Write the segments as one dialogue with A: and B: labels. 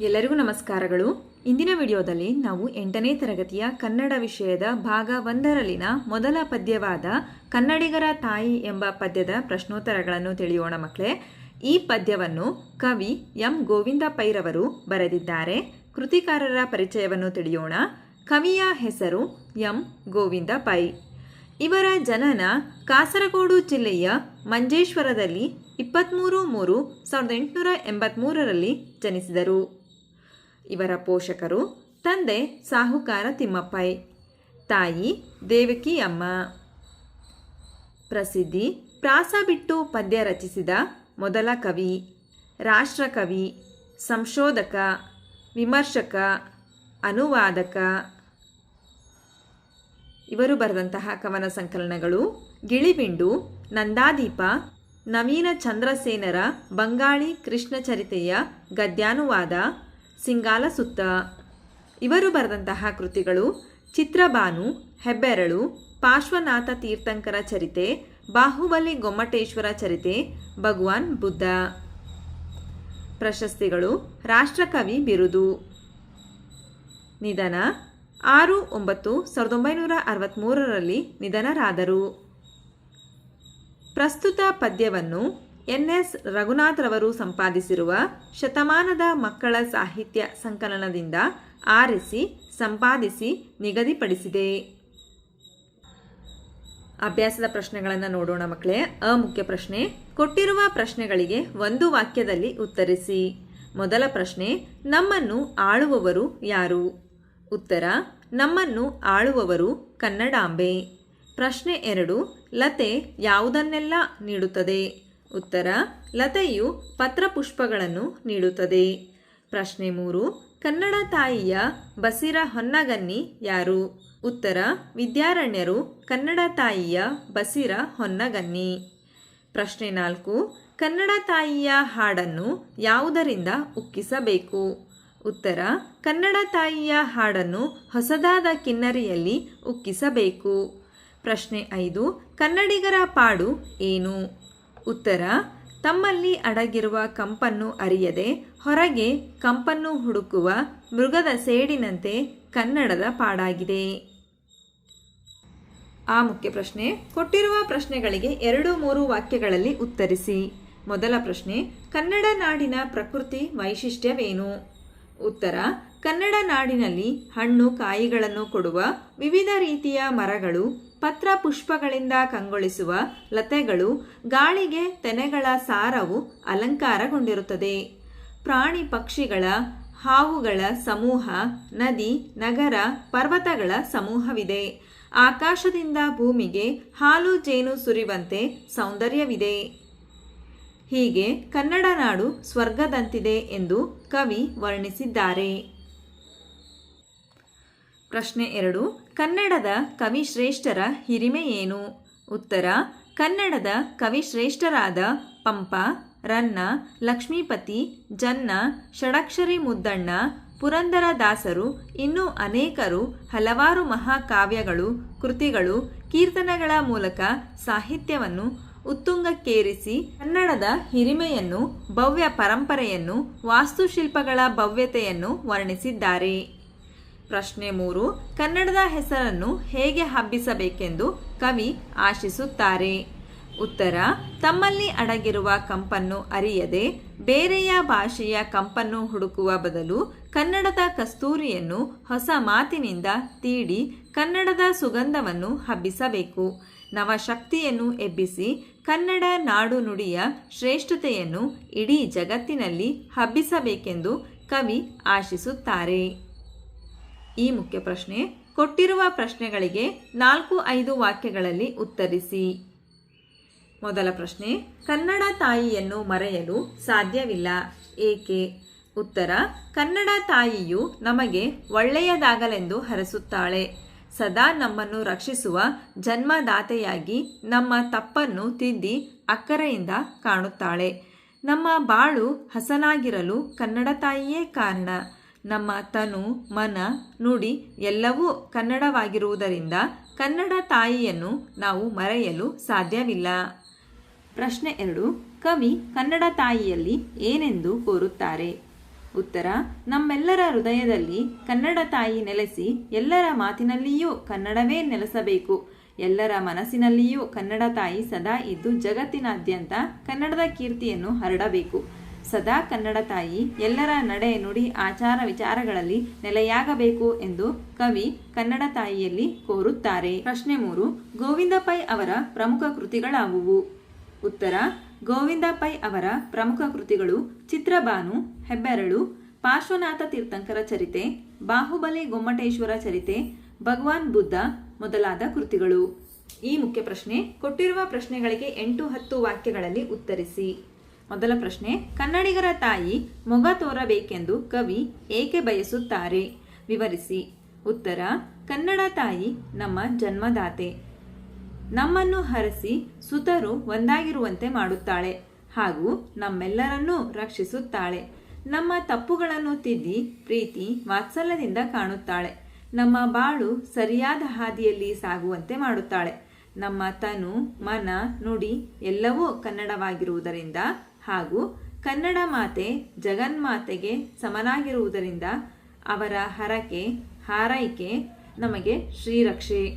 A: ಎಲ್ಲರಿಗೂ ನಮಸ್ಕಾರಗಳು. ಇಂದಿನ ವಿಡಿಯೋದಲ್ಲಿ ನಾವು ಎಂಟನೇ ತರಗತಿಯ ಕನ್ನಡ ವಿಷಯದ ಭಾಗ ಒಂದರಲ್ಲಿನ ಮೊದಲ ಪದ್ಯವಾದ ಕನ್ನಡಿಗರ ತಾಯಿ ಎಂಬ ಪದ್ಯದ ಪ್ರಶ್ನೋತ್ತರಗಳನ್ನು ತಿಳಿಯೋಣ ಮಕ್ಕಳೇ ಈ ಪದ್ಯವನ್ನು ಕವಿ ಎಂ. ಗೋವಿಂದ ಪೈರವರು ಬರೆದಿದ್ದಾರೆ. ಕೃತಿಕಾರರ ಪರಿಚಯವನ್ನು ತಿಳಿಯೋಣ. ಕವಿಯ ಹೆಸರು ಎಂ. ಗೋವಿಂದ ಪೈ ಇವರ ಜನನ ಕಾಸರಗೋಡು ಜಿಲ್ಲೆಯ ಮಂಜೇಶ್ವರದಲ್ಲಿ ಇಪ್ಪತ್ತ್ಮೂರು ಮೂರು ಸಾವಿರದ ಎಂಟುನೂರ ಎಂಬತ್ತ್ಮೂರರಲ್ಲಿ ಜನಿಸಿದರು. ಇವರ ಪೋಷಕರು, ತಂದೆ ಸಾಹುಕಾರ ತಿಮ್ಮಪ್ಪೈ, ತಾಯಿ ದೇವಕಿ ಅಮ್ಮ ಪ್ರಸಿದ್ಧಿ ಪ್ರಾಸ ಬಿಟ್ಟು ಪದ್ಯ ರಚಿಸಿದ ಮೊದಲ ಕವಿ, ರಾಷ್ಟ್ರಕವಿ, ಸಂಶೋಧಕ, ವಿಮರ್ಶಕ, ಅನುವಾದಕ. ಇವರು ಬರೆದಂತಹ ಕವನ ಸಂಕಲನಗಳು ಗಿಳಿಬಿಂಡು, ನಂದಾದೀಪ, ನವೀನ ಚಂದ್ರಸೇನರ ಬಂಗಾಳಿ ಕೃಷ್ಣ ಚರಿತೆಯ ಗದ್ಯಾನುವಾದ ಸಿಂಗಾಲ ಸುತ್ತ. ಇವರು ಬರೆದಂತಹ ಕೃತಿಗಳು ಚಿತ್ರಬಾನು, ಹೆಬ್ಬೆರಳು, ಪಾರ್ಶ್ವನಾಥ ತೀರ್ಥಂಕರ ಚರಿತೆ, ಬಾಹುಬಲಿ ಗೊಮ್ಮಟೇಶ್ವರ ಚರಿತೆ, ಭಗವಾನ್ ಬುದ್ಧ. ಪ್ರಶಸ್ತಿಗಳು ರಾಷ್ಟ್ರಕವಿ ಬಿರುದು. ನಿಧನ ಆರು ಒಂಬತ್ತು ಸಾವಿರದ ಒಂಬೈನೂರ ಅರವತ್ತ್ಮೂರರಲ್ಲಿ ನಿಧನರಾದರು. ಪ್ರಸ್ತುತ ಪದ್ಯವನ್ನು ಎನ್ ಎಸ್ ರಘುನಾಥ್ರವರು ಸಂಪಾದಿಸಿರುವ ಶತಮಾನದ ಮಕ್ಕಳ ಸಾಹಿತ್ಯ ಸಂಕಲನದಿಂದ ಆರಿಸಿ, ಸಂಪಾದಿಸಿ, ನಿಗದಿಪಡಿಸಿದೆ. ಅಭ್ಯಾಸದ ಪ್ರಶ್ನೆಗಳನ್ನು ನೋಡೋಣ ಮಕ್ಕಳೇ. ಅ ಮುಖ್ಯ ಪ್ರಶ್ನೆ, ಕೊಟ್ಟಿರುವ ಪ್ರಶ್ನೆಗಳಿಗೆ ಒಂದು ವಾಕ್ಯದಲ್ಲಿ ಉತ್ತರಿಸಿ. ಮೊದಲ ಪ್ರಶ್ನೆ, ನಮ್ಮನ್ನು ಆಳುವವರು ಯಾರು? ಉತ್ತರ, ನಮ್ಮನ್ನು ಆಳುವವರು ಕನ್ನಡಾಂಬೆ. ಪ್ರಶ್ನೆ ಎರಡು, ಲತೆ ಯಾವುದನ್ನೆಲ್ಲ ನೀಡುತ್ತದೆ? ಉತ್ತರ, ಲತೆಯು ಪತ್ರಪುಷ್ಪಗಳನ್ನು ನೀಡುತ್ತದೆ. ಪ್ರಶ್ನೆ ಮೂರು, ಕನ್ನಡ ತಾಯಿಯ ಬಸಿರ ಹೊನ್ನಗನ್ನಿ ಯಾರು? ಉತ್ತರ, ವಿದ್ಯಾರಣ್ಯರು ಕನ್ನಡ ತಾಯಿಯ ಬಸಿರ ಹೊನ್ನಗನ್ನಿ. ಪ್ರಶ್ನೆ ನಾಲ್ಕು, ಕನ್ನಡ ತಾಯಿಯ ಹಾಡನ್ನು ಯಾವುದರಿಂದ ಉಕ್ಕಿಸಬೇಕು? ಉತ್ತರ, ಕನ್ನಡ ತಾಯಿಯ ಹಾಡನ್ನು ಹೊಸದಾದ ಕಿನ್ನರಿಯಲ್ಲಿ ಉಕ್ಕಿಸಬೇಕು. ಪ್ರಶ್ನೆ ಐದು, ಕನ್ನಡಿಗರ ಪಾಡು ಏನು? ಉತ್ತರ, ತಮ್ಮಲ್ಲಿ ಅಡಗಿರುವ ಕಂಪನ್ನು ಅರಿಯದೆ ಹೊರಗೆ ಕಂಪನ್ನು ಹುಡುಕುವ ಮೃಗದ ಸೇಡಿನಂತೆ ಕನ್ನಡದ ಪಾಡಾಗಿದೆ. ಆ ಮುಖ್ಯ ಪ್ರಶ್ನೆ, ಕೊಟ್ಟಿರುವ ಪ್ರಶ್ನೆಗಳಿಗೆ ಎರಡು ಮೂರು ವಾಕ್ಯಗಳಲ್ಲಿ ಉತ್ತರಿಸಿ. ಮೊದಲ ಪ್ರಶ್ನೆ, ಕನ್ನಡ ನಾಡಿನ ಪ್ರಕೃತಿ ವೈಶಿಷ್ಟ್ಯವೇನು? ಉತ್ತರ, ಕನ್ನಡ ನಾಡಿನಲ್ಲಿ ಹಣ್ಣು, ಕಾಯಿಗಳನ್ನು ಕೊಡುವ ವಿವಿಧ ರೀತಿಯ ಮರಗಳು ಪತ್ರ ಪುಷ್ಪಗಳಿಂದ ಕಂಗೊಳಿಸುವ ಲತೆಗಳು ಗಾಳಿಗೆ ತೆನೆಗಳ ಸಾರವು ಅಲಂಕಾರಗೊಂಡಿರುತ್ತದೆ. ಪ್ರಾಣಿ ಪಕ್ಷಿಗಳ ಹಾವುಗಳ ಸಮೂಹ, ನದಿ, ನಗರ, ಪರ್ವತಗಳ ಸಮೂಹವಿದೆ. ಆಕಾಶದಿಂದ ಭೂಮಿಗೆ ಹಾಲು ಜೇನು ಸುರಿವಂತೆ ಸೌಂದರ್ಯವಿದೆ. ಹೀಗೆ ಕನ್ನಡ ನಾಡು ಸ್ವರ್ಗದಂತಿದೆ ಎಂದು ಕವಿ ವರ್ಣಿಸಿದ್ದಾರೆ. ಪ್ರಶ್ನೆ ಎರಡು, ಕನ್ನಡದ ಕವಿಶ್ರೇಷ್ಠರ ಹಿರಿಮೆ ಏನು? ಉತ್ತರ, ಕನ್ನಡದ ಕವಿಶ್ರೇಷ್ಠರಾದ ಪಂಪ, ರನ್ನ, ಲಕ್ಷ್ಮೀಪತಿ, ಜನ್ನ, ಷಡಕ್ಷರಿ ಮುದ್ದಣ್ಣ ಪುರಂದರದಾಸರು ಇನ್ನೂ ಅನೇಕರು ಹಲವಾರು ಮಹಾಕಾವ್ಯಗಳು, ಕೃತಿಗಳು, ಕೀರ್ತನೆಗಳ ಮೂಲಕ ಸಾಹಿತ್ಯವನ್ನು ಉತ್ತುಂಗಕ್ಕೇರಿಸಿ ಕನ್ನಡದ ಹಿರಿಮೆಯನ್ನು, ಭವ್ಯ ಪರಂಪರೆಯನ್ನು, ವಾಸ್ತುಶಿಲ್ಪಗಳ ಭವ್ಯತೆಯನ್ನು ವರ್ಣಿಸಿದ್ದಾರೆ. ಪ್ರಶ್ನೆ ಮೂರು, ಕನ್ನಡದ ಹೆಸರನ್ನು ಹೇಗೆ ಹಬ್ಬಿಸಬೇಕೆಂದು ಕವಿ ಆಶಿಸುತ್ತಾರೆ. ಉತ್ತರ, ತಮ್ಮಲ್ಲಿ ಅಡಗಿರುವ ಕಂಪನ್ನು ಅರಿಯದೆ ಬೇರೆಯ ಭಾಷೆಯ ಕಂಪನ್ನು ಹುಡುಕುವ ಬದಲು ಕನ್ನಡದ ಕಸ್ತೂರಿಯನ್ನು ಹೊಸ ಮಾತಿನಿಂದ ತೀಡಿ ಕನ್ನಡದ ಸುಗಂಧವನ್ನು ಹಬ್ಬಿಸಬೇಕು. ನವಶಕ್ತಿಯನ್ನು ಎಬ್ಬಿಸಿ ಕನ್ನಡ ನಾಡು ನುಡಿಯ ಶ್ರೇಷ್ಠತೆಯನ್ನು ಇಡೀ ಜಗತ್ತಿನಲ್ಲಿ ಹಬ್ಬಿಸಬೇಕೆಂದು ಕವಿ ಆಶಿಸುತ್ತಾರೆ. ಈ ಮುಖ್ಯ ಪ್ರಶ್ನೆ, ಕೊಟ್ಟಿರುವ ಪ್ರಶ್ನೆಗಳಿಗೆ ನಾಲ್ಕು ಐದು ವಾಕ್ಯಗಳಲ್ಲಿ ಉತ್ತರಿಸಿ. ಮೊದಲ ಪ್ರಶ್ನೆ, ಕನ್ನಡ ತಾಯಿಯನ್ನು ಮರೆಯಲು ಸಾಧ್ಯವಿಲ್ಲ. ಏಕೆ? ಉತ್ತರ, ಕನ್ನಡ ತಾಯಿಯು ನಮಗೆ ಒಳ್ಳೆಯದಾಗಲೆಂದು ಹರಸುತ್ತಾಳೆ. ಸದಾ ನಮ್ಮನ್ನು ರಕ್ಷಿಸುವ ಜನ್ಮದಾತೆಯಾಗಿ ನಮ್ಮ ತಪ್ಪನ್ನು ತಿದ್ದಿ ಅಕ್ಕರೆಯಿಂದ ಕಾಣುತ್ತಾಳೆ. ನಮ್ಮ ಬಾಳು ಹಸನಾಗಿರಲು ಕನ್ನಡ ತಾಯಿಯೇ ಕಾರಣ. ನಮ್ಮ ತನು, ಮನ, ನುಡಿ ಎಲ್ಲವೂ ಕನ್ನಡವಾಗಿರುವುದರಿಂದ ಕನ್ನಡ ತಾಯಿಯನ್ನು ನಾವು ಮರೆಯಲು ಸಾಧ್ಯವಿಲ್ಲ. ಪ್ರಶ್ನೆ ಎರಡು, ಕವಿ ಕನ್ನಡ ತಾಯಿಯಲ್ಲಿ ಏನೆಂದು ಕೋರುತ್ತಾರೆ? ಉತ್ತರ, ನಮ್ಮೆಲ್ಲರ ಹೃದಯದಲ್ಲಿ ಕನ್ನಡ ತಾಯಿ ನೆಲೆಸಿ ಎಲ್ಲರ ಮಾತಿನಲ್ಲಿಯೂ ಕನ್ನಡವೇ ನೆಲೆಸಬೇಕು. ಎಲ್ಲರ ಮನಸ್ಸಿನಲ್ಲಿಯೂ ಕನ್ನಡ ತಾಯಿ ಸದಾ ಇದ್ದು ಜಗತ್ತಿನಾದ್ಯಂತ ಕನ್ನಡದ ಕೀರ್ತಿಯನ್ನು ಹರಡಬೇಕು. ಸದಾ ಕನ್ನಡ ತಾಯಿ, ಎಲ್ಲರ ನಡೆ ನುಡಿ ಆಚಾರ ವಿಚಾರಗಳಲ್ಲಿ ನೆಲೆಯಾಗಬೇಕು ಎಂದು ಕವಿ ಕನ್ನಡ ತಾಯಿಯಲ್ಲಿ ಕೋರುತ್ತಾರೆ. ಪ್ರಶ್ನೆ ಮೂರು, ಗೋವಿಂದ ಪೈ ಅವರ ಪ್ರಮುಖ ಕೃತಿಗಳಾವುವು? ಉತ್ತರ, ಗೋವಿಂದ ಪೈ ಅವರ ಪ್ರಮುಖ ಕೃತಿಗಳು ಚಿತ್ರಬಾನು, ಹೆಬ್ಬೆರಳು, ಪಾರ್ಶ್ವನಾಥ ತೀರ್ಥಂಕರ ಚರಿತೆ, ಬಾಹುಬಲಿ ಗೊಮ್ಮಟೇಶ್ವರ ಚರಿತೆ, ಭಗವಾನ್ ಬುದ್ಧ ಮೊದಲಾದ ಕೃತಿಗಳು. ಈ ಮುಖ್ಯ ಪ್ರಶ್ನೆ ಕೊಟ್ಟಿರುವ ಪ್ರಶ್ನೆಗಳಿಗೆ ಎಂಟು ಹತ್ತು ವಾಕ್ಯಗಳಲ್ಲಿ ಉತ್ತರಿಸಿ. ಮೊದಲ ಪ್ರಶ್ನೆ, ಕನ್ನಡಿಗರ ತಾಯಿ ಮೊಗ ತೋರಬೇಕೆಂದು ಕವಿ ಏಕೆ ಬಯಸುತ್ತಾರೆ? ವಿವರಿಸಿ. ಉತ್ತರ, ಕನ್ನಡ ತಾಯಿ ನಮ್ಮ ಜನ್ಮದಾತೆ. ನಮ್ಮನ್ನು ಹರಸಿ ಸುತರು ಒಂದಾಗಿರುವಂತೆ ಮಾಡುತ್ತಾಳೆ ಹಾಗೂ ನಮ್ಮೆಲ್ಲರನ್ನೂ ರಕ್ಷಿಸುತ್ತಾಳೆ. ನಮ್ಮ ತಪ್ಪುಗಳನ್ನು ತಿದ್ದಿ ಪ್ರೀತಿ ವಾತ್ಸಲ್ಯದಿಂದ ಕಾಣುತ್ತಾಳೆ. ನಮ್ಮ ಬಾಳು ಸರಿಯಾದ ಹಾದಿಯಲ್ಲಿ ಸಾಗುವಂತೆ ಮಾಡುತ್ತಾಳೆ. ನಮ್ಮ ತನು, ಮನ, ನುಡಿ ಎಲ್ಲವೂ ಕನ್ನಡವಾಗಿರುವುದರಿಂದ ಹಾಗೂ ಕನ್ನಡ ಮಾತೆ ಜಗನ್ಮಾತೆಗೆ ಸಮನಾಗಿರುವುದರಿಂದ ಅವರ ಹರಕೆ, ಹಾರೈಕೆ ನಮಗೆ ಶ್ರೀರಕ್ಷೆ.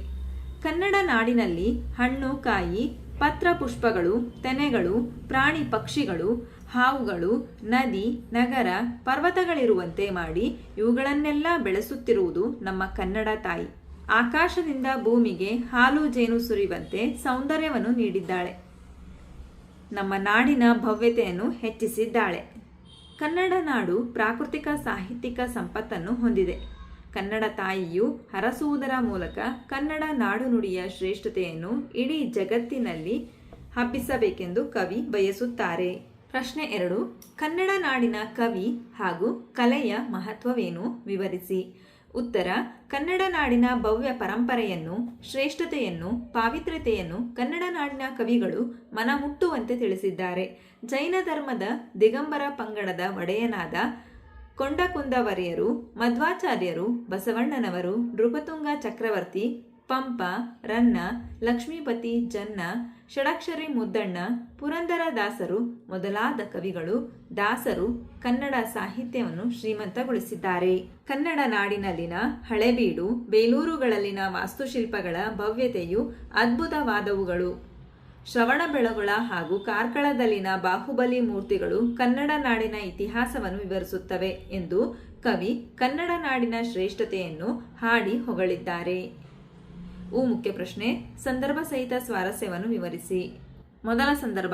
A: ಕನ್ನಡ ನಾಡಿನಲ್ಲಿ ಹಣ್ಣು, ಕಾಯಿ, ಪತ್ರ ಪುಷ್ಪಗಳು, ತೆನೆಗಳು, ಪ್ರಾಣಿ ಪಕ್ಷಿಗಳು, ಹಾವುಗಳು, ನದಿ, ನಗರ, ಪರ್ವತಗಳಿರುವಂತೆ ಮಾಡಿ ಇವುಗಳನ್ನೆಲ್ಲ ಬೆಳೆಸುತ್ತಿರುವುದು ನಮ್ಮ ಕನ್ನಡ ತಾಯಿ. ಆಕಾಶದಿಂದ ಭೂಮಿಗೆ ಹಾಲು ಜೇನು ಸುರಿಯುವಂತೆ ಸೌಂದರ್ಯವನ್ನು ನೀಡಿದ್ದಾಳೆ. ನಮ್ಮ ನಾಡಿನ ಭವ್ಯತೆಯನ್ನು ಹೆಚ್ಚಿಸಿದ್ದಾಳೆ. ಕನ್ನಡ ನಾಡು ಪ್ರಾಕೃತಿಕ ಸಾಹಿತ್ಯಿಕ ಸಂಪತ್ತನ್ನು ಹೊಂದಿದೆ. ಕನ್ನಡ ತಾಯಿಯು ಹರಸುವುದರ ಮೂಲಕ ಕನ್ನಡ ನಾಡು ನುಡಿಯ ಶ್ರೇಷ್ಠತೆಯನ್ನು ಇಡೀ ಜಗತ್ತಿನಲ್ಲಿ ಹಬ್ಬಿಸಬೇಕೆಂದು ಕವಿ ಬಯಸುತ್ತಾರೆ. ಪ್ರಶ್ನೆ ಎರಡು, ಕನ್ನಡ ನಾಡಿನ ಕವಿ ಹಾಗೂ ಕಲೆಯ ಮಹತ್ವವೇನು? ವಿವರಿಸಿ. ಉತ್ತರ, ಕನ್ನಡ ನಾಡಿನ ಭವ್ಯ ಪರಂಪರೆಯನ್ನು, ಶ್ರೇಷ್ಠತೆಯನ್ನು, ಪಾವಿತ್ರ್ಯತೆಯನ್ನು ಕನ್ನಡ ನಾಡಿನ ಕವಿಗಳು ಮನಮುಟ್ಟುವಂತೆ ತಿಳಿಸಿದ್ದಾರೆ. ಜೈನ ಧರ್ಮದ ದಿಗಂಬರ ಪಂಗಡದ ಒಡೆಯನಾದ ಕೊಂಡಕುಂದವರಿಯರು, ಮಧ್ವಾಚಾರ್ಯರು, ಬಸವಣ್ಣನವರು, ನೃಪತುಂಗ ಚಕ್ರವರ್ತಿ ಪಂಪ, ರನ್ನ, ಲಕ್ಷ್ಮೀಪತಿ, ಜನ್ನ, ಷಡಕ್ಷರಿ ಮುದ್ದಣ್ಣ, ಪುರಂದರ ದಾಸರು ಮೊದಲಾದ ಕವಿಗಳು, ದಾಸರು ಕನ್ನಡ ಸಾಹಿತ್ಯವನ್ನು ಶ್ರೀಮಂತಗೊಳಿಸಿದ್ದಾರೆ. ಕನ್ನಡ ನಾಡಿನಲ್ಲಿನ ಹಳೆಬೀಡು, ಬೇಲೂರುಗಳಲ್ಲಿನ ವಾಸ್ತುಶಿಲ್ಪಗಳ ಭವ್ಯತೆಯು ಅದ್ಭುತವಾದವುಗಳು. ಶ್ರವಣಬೆಳಗೊಳ ಹಾಗೂ ಕಾರ್ಕಳದಲ್ಲಿನ ಬಾಹುಬಲಿ ಮೂರ್ತಿಗಳು ಕನ್ನಡ ನಾಡಿನ ಇತಿಹಾಸವನ್ನು ವಿವರಿಸುತ್ತವೆ ಎಂದು ಕವಿ ಕನ್ನಡ ನಾಡಿನ ಶ್ರೇಷ್ಠತೆಯನ್ನು ಹಾಡಿ ಹೊಗಳಿದ್ದಾರೆ. ಉ ಮುಖ್ಯ ಪ್ರಶ್ನೆ, ಸಂದರ್ಭ ಸಹಿತ ಸ್ವಾರಸ್ಯವನ್ನು ವಿವರಿಸಿ. ಮೊದಲ ಸಂದರ್ಭ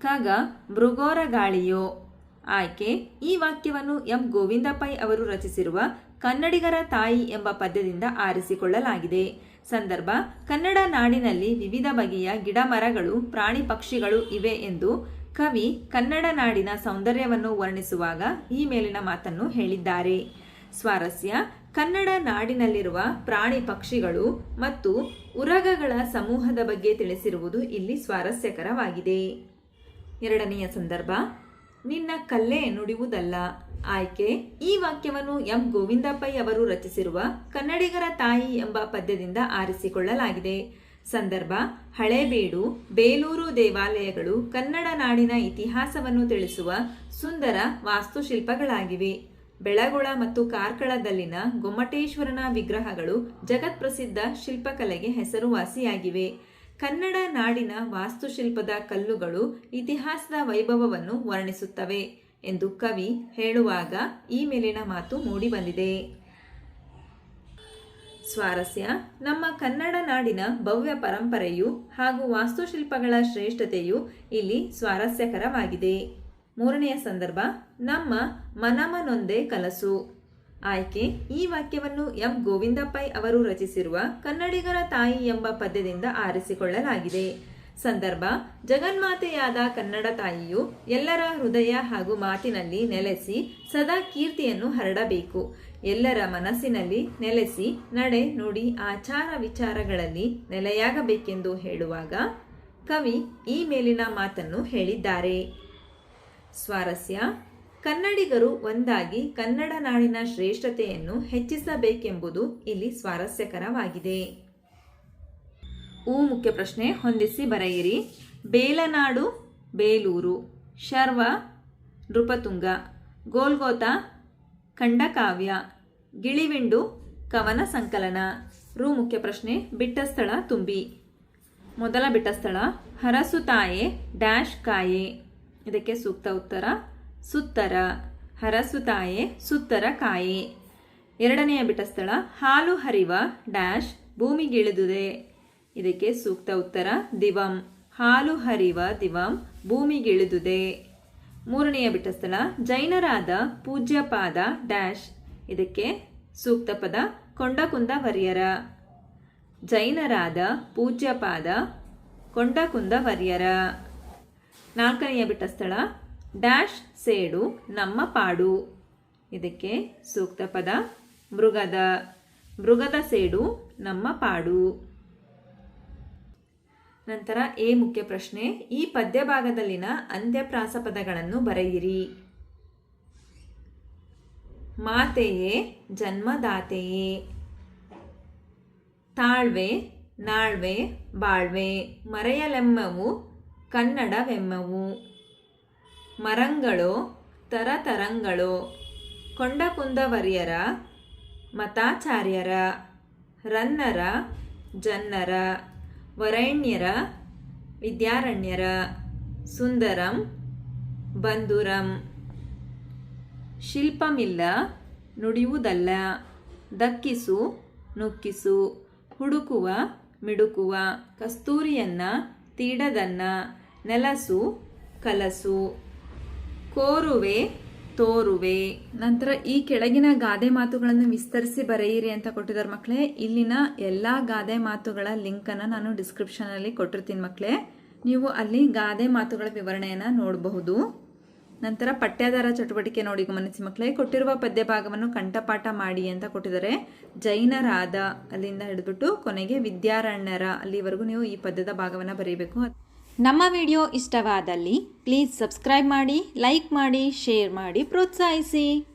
A: ಖಗ ಮೃಗೋರ ಗಾಳಿಯೋ? ಆಯ್ಕೆ, ಈ ವಾಕ್ಯವನ್ನು ಎಂ. ಗೋವಿಂದ ಪೈ ಅವರು ರಚಿಸಿರುವ ಕನ್ನಡಿಗರ ತಾಯಿ ಎಂಬ ಪದ್ಯದಿಂದ ಆರಿಸಿಕೊಳ್ಳಲಾಗಿದೆ. ಸಂದರ್ಭ, ಕನ್ನಡ ನಾಡಿನಲ್ಲಿ ವಿವಿಧ ಬಗೆಯ ಗಿಡ ಮರಗಳು ಪ್ರಾಣಿ ಪಕ್ಷಿಗಳು ಇವೆ ಎಂದು ಕವಿ ಕನ್ನಡ ನಾಡಿನ ಸೌಂದರ್ಯವನ್ನು ವರ್ಣಿಸುವಾಗ ಈ ಮೇಲಿನ ಮಾತನ್ನು ಹೇಳಿದ್ದಾರೆ. ಸ್ವಾರಸ್ಯ ಕನ್ನಡ ನಾಡಿನಲ್ಲಿರುವ ಪ್ರಾಣಿ ಪಕ್ಷಿಗಳು ಮತ್ತು ಉರಗಗಳ ಸಮೂಹದ ಬಗ್ಗೆ ತಿಳಿಸಿರುವುದು ಇಲ್ಲಿ ಸ್ವಾರಸ್ಯಕರವಾಗಿದೆ. ಎರಡನೆಯ ಸಂದರ್ಭ, ನಿನ್ನ ಕಲ್ಲೆ ನುಡಿಯುವುದಲ್ಲ. ಆಯ್ಕೆ, ಈ ವಾಕ್ಯವನ್ನು ಎಂ. ಗೋವಿಂದಪ್ಪಯ್ಯ ಅವರು ರಚಿಸಿರುವ ಕನ್ನಡಿಗರ ತಾಯಿ ಎಂಬ ಪದ್ಯದಿಂದ ಆರಿಸಿಕೊಳ್ಳಲಾಗಿದೆ. ಸಂದರ್ಭ, ಹಳೇಬೀಡು, ಬೇಲೂರು ದೇವಾಲಯಗಳು ಕನ್ನಡ ನಾಡಿನ ಇತಿಹಾಸವನ್ನು ತಿಳಿಸುವ ಸುಂದರ ವಾಸ್ತುಶಿಲ್ಪಗಳಾಗಿವೆ. ಬೆಳಗೊಳ ಮತ್ತು ಕಾರ್ಕಳದಲ್ಲಿನ ಗೊಮ್ಮಟೇಶ್ವರನ ವಿಗ್ರಹಗಳು ಜಗತ್ಪ್ರಸಿದ್ಧ ಶಿಲ್ಪಕಲೆಗೆ ಹೆಸರುವಾಸಿಯಾಗಿವೆ. ಕನ್ನಡ ನಾಡಿನ ವಾಸ್ತುಶಿಲ್ಪದ ಕಲ್ಲುಗಳು ಇತಿಹಾಸದ ವೈಭವವನ್ನು ವರ್ಣಿಸುತ್ತವೆ ಎಂದು ಕವಿ ಹೇಳುವಾಗ ಈ ಮೇಲಿನ ಮಾತು ಮೂಡಿಬಂದಿದೆ. ಸ್ವಾರಸ್ಯ, ನಮ್ಮ ಕನ್ನಡ ನಾಡಿನ ಭವ್ಯ ಪರಂಪರೆಯು ಹಾಗೂ ವಾಸ್ತುಶಿಲ್ಪಗಳ ಶ್ರೇಷ್ಠತೆಯು ಇಲ್ಲಿ ಸ್ವಾರಸ್ಯಕರವಾಗಿದೆ. ಮೂರನೆಯ ಸಂದರ್ಭ, ನಮ್ಮ ಮನಮನೊಂದೇ ಕಲಸು. ಆಯ್ಕೆ, ಈ ವಾಕ್ಯವನ್ನು ಎಂ. ಗೋವಿಂದ ಅವರು ರಚಿಸಿರುವ ಕನ್ನಡಿಗರ ತಾಯಿ ಎಂಬ ಪದ್ಯದಿಂದ ಆರಿಸಿಕೊಳ್ಳಲಾಗಿದೆ. ಸಂದರ್ಭ, ಜಗನ್ಮಾತೆಯಾದ ಕನ್ನಡ ತಾಯಿಯು ಎಲ್ಲರ ಹೃದಯ ಹಾಗೂ ಮಾತಿನಲ್ಲಿ ನೆಲೆಸಿ ಸದಾ ಕೀರ್ತಿಯನ್ನು ಹರಡಬೇಕು. ಎಲ್ಲರ ಮನಸ್ಸಿನಲ್ಲಿ ನೆಲೆಸಿ ನಡೆ ನುಡಿ ಆಚಾರ ವಿಚಾರಗಳಲ್ಲಿ ನೆಲೆಯಾಗಬೇಕೆಂದು ಹೇಳುವಾಗ ಕವಿ ಈ ಮೇಲಿನ ಮಾತನ್ನು ಹೇಳಿದ್ದಾರೆ. ಸ್ವಾರಸ್ಯ. ಕನ್ನಡಿಗರು ಒಂದಾಗಿ ಕನ್ನಡ ನಾಡಿನ ಶ್ರೇಷ್ಠತೆಯನ್ನು ಹೆಚ್ಚಿಸಬೇಕೆಂಬುದು ಇಲ್ಲಿ ಸ್ವಾರಸ್ಯಕರವಾಗಿದೆ. ಊ ಮುಖ್ಯ ಪ್ರಶ್ನೆ ಹೊಂದಿಸಿ ಬರೆಯಿರಿ. ಬೇಲನಾಡು, ಬೇಲೂರು. ಶರ್ವ, ನೃಪತುಂಗ. ಗೋಲ್ಗೋತ, ಖಂಡಕಾವ್ಯ. ಗಿಳಿವಿಂಡು, ಕವನ ಸಂಕಲನ. ರು ಮುಖ್ಯ ಪ್ರಶ್ನೆ ಬಿಟ್ಟ ಸ್ಥಳ ತುಂಬಿ. ಮೊದಲ ಬಿಟ್ಟ ಸ್ಥಳ ಹರಸುತಾಯೆ, ಡ್ಯಾಶ್, ಕಾಯೆ. ಇದಕ್ಕೆ ಸೂಕ್ತ ಉತ್ತರ, ಸುತ್ತರ. ಹರಸುತಾಯೆ, ಸುತ್ತರ ಕಾಯೆ. ಎರಡನೆಯ ಬಿಟಸ್ಥಳ ಸ್ಥಳ ಹಾಲು ಹರಿವ ಡ್ಯಾಶ್ ಭೂಮಿಗಿಳಿದುದೆ. ಇದಕ್ಕೆ ಸೂಕ್ತ ಉತ್ತರ, ದಿವಂ. ಹಾಲು ಹರಿವ ದಿವಂ ಭೂಮಿಗಿಳಿದುದೆ. ಮೂರನೆಯ ಬಿಟಸ್ಥಳ ಸ್ಥಳ ಜೈನರಾದ ಪೂಜ್ಯಪಾದ ಡ್ಯಾಶ್. ಇದಕ್ಕೆ ಸೂಕ್ತ ಪದ ಕೊಂಡಕುಂದ ವರ್ಯರ ಜೈನರಾದ ಪೂಜ್ಯಪಾದ ಕೊಂಡಕುಂದ ವರ್ಯರ ನಾಲ್ಕನೆಯ ಬಿಟ್ಟ ಸ್ಥಳ. ಡ್ಯಾಶ್ ಸೇಡು ನಮ್ಮ ಪಾಡು. ಇದಕ್ಕೆ ಸೂಕ್ತ ಪದ. ಮೃಗದ. ಮೃಗದ ಸೇಡು ನಮ್ಮ ಪಾಡು. ನಂತರ ಎ ಮುಖ್ಯ ಪ್ರಶ್ನೆ. ಈ ಪದ್ಯ ಭಾಗದಲ್ಲಿನ ಅಂತ್ಯಪ್ರಾಸ ಪದಗಳನ್ನು ಬರೆಯಿರಿ. ಮಾತೆಯೇ, ಜನ್ಮದಾತೆಯೇ. ತಾಳ್ವೆ, ನಾಳ್ವೆ, ಬಾಳ್ವೆ. ಮರೆಯಲೆಮ್ಮವು ಕನ್ನಡವೆಮ್ಮವು. ಮರಂಗಳು, ತರತರಂಗಳು, ಕೊಂಡಕುಂದವರ್ಯರ, ಮತಾಚಾರ್ಯರ, ರನ್ನರ, ಜನ್ನರ, ವರೈಣ್ಯರ, ವಿದ್ಯಾರಣ್ಯರ, ಸುಂದರಂ, ಬಂಧುರಂ. ಶಿಲ್ಪಮಿಲ್ಲ, ನುಡಿಯುವುದಲ್ಲ. ದಕ್ಕಿಸು, ನುಕ್ಕಿಸು, ಹುಡುಕುವ, ಮಿಡುಕುವ, ಕಸ್ತೂರಿಯನ್ನ ತೀಡದನ್ನ ನೆಲಸು, ಕಲಸು, ಕೋರುವೆ, ತೋರುವೆ. ನಂತರ ಈ ಕೆಳಗಿನ ಗಾದೆ ಮಾತುಗಳನ್ನು ವಿಸ್ತರಿಸಿ ಬರೆಯಿರಿ ಅಂತ ಕೊಟ್ಟಿದ್ದಾರೆ ಮಕ್ಕಳೇ. ಇಲ್ಲಿನ ಎಲ್ಲ ಗಾದೆ ಮಾತುಗಳ ಲಿಂಕನ್ನು ನಾನು ಡಿಸ್ಕ್ರಿಪ್ಷನಲ್ಲಿ ಕೊಟ್ಟಿರ್ತೀನಿ ಮಕ್ಕಳೇ. ನೀವು ಅಲ್ಲಿ ಗಾದೆ ಮಾತುಗಳ ವಿವರಣೆಯನ್ನು ನೋಡಬಹುದು. ನಂತರ ಪಠ್ಯಾಧಾರ ಚಟುವಟಿಕೆ ನೋಡಿ ಗಮನಿಸಿ ಮಕ್ಕಳೇ, ಕೊಟ್ಟಿರುವ ಪದ್ಯ ಭಾಗವನ್ನು ಕಂಠಪಾಠ ಮಾಡಿ ಅಂತ ಕೊಟ್ಟಿದ್ದಾರೆ. ಜೈನರಾದ ಅಲ್ಲಿಂದ ಹಿಡಿದ್ಬಿಟ್ಟು ಕೊನೆಗೆ ವಿದ್ಯಾರಣ್ಯರ ಅಲ್ಲಿವರೆಗೂ ನೀವು ಈ ಪದ್ಯದ ಭಾಗವನ್ನು ಬರೀಬೇಕು.
B: ನಮ್ಮ ವಿಡಿಯೋ ಇಷ್ಟವಾದಲ್ಲಿ ಪ್ಲೀಸ್ ಸಬ್ಸ್ಕ್ರೈಬ್ ಮಾಡಿ, ಲೈಕ್ ಮಾಡಿ, ಶೇರ್ ಮಾಡಿ, ಪ್ರೋತ್ಸಾಹಿಸಿ.